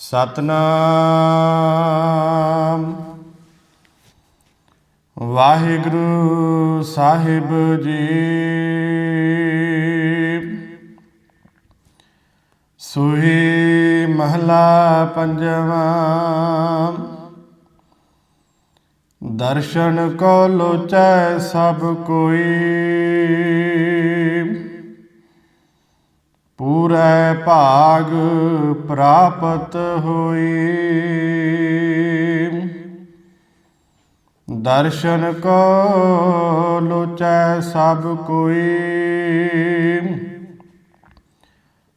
ਸਤਨਾਮ। ਵਾਹਿਗੁਰੂ ਸਾਹਿਬ ਜੀ। ਸੁਹੀ ਮਹਲਾ ਪੰਜਵਾਂ। ਦਰਸ਼ਨ ਕੋ ਲੋਚੈ ਸਭ ਕੋਈ। ਭਾਗ ਪ੍ਰਾਪਤ ਹੋਈ। ਦਰਸ਼ਨ ਕੋ ਲੋਚੈ ਸਭ ਕੋਈ।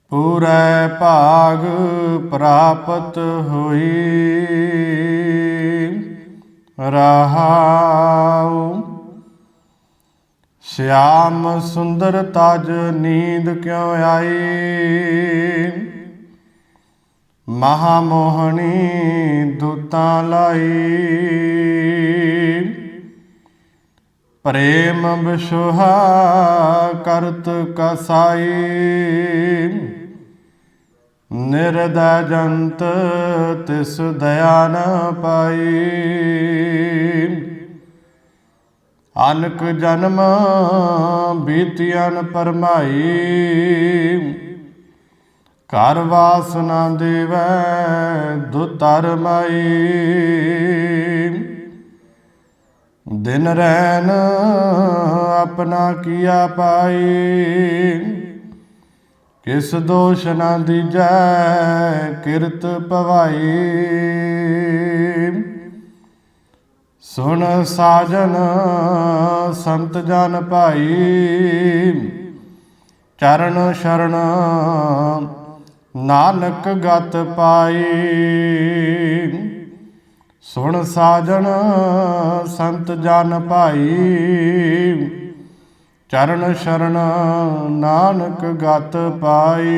ਪੂਰੈ ਭਾਗ ਪ੍ਰਾਪਤ ਹੋਈ। ਰਹਾਉ ਸ਼ਿਆਮ ਸੁੰਦਰ ਤਜ ਨੀਂਦ ਕਿਉ ਆਈ? ਮਹਾ ਮੋਹਣੀ ਦੂਤਾਂ ਲਾਈ। ਪ੍ਰੇਮ ਵਿਸ਼ੁਹਾ ਕਰਤ ਕਸਾਈ। ਨਿਰਦਾ ਜੰਤ ਤਿਸ ਦਇਆ ਨ ਪਾਈ। ਅਨਕ ਜਨਮ ਬੀਤਿਆਨ ਪਰਮਾਈ। ਘਰ ਵਾਸਨਾ ਦੇਵੈ ਦੁਤਰ ਮਾਈ ਦਿਨ ਰੈਨ ਆਪਣਾ ਕੀਆ ਪਾਈ। ਕਿਸ ਦੋਸ਼ ਨਾ ਦੀਜੈ ਕਿਰਤ ਪਵਾਈ। ਸੁਣ ਸਾਜਨ ਸੰਤ ਜਨ ਭਾਈ, ਚਰਨ ਸ਼ਰਨ ਨਾਨਕ ਗਤ ਪਾਈ। ਸੁਣ ਸਾਜਨ ਸੰਤ ਜਨ ਭਾਈ, ਚਰਨ ਸ਼ਰਨ ਨਾਨਕ ਗਤ ਪਾਈ।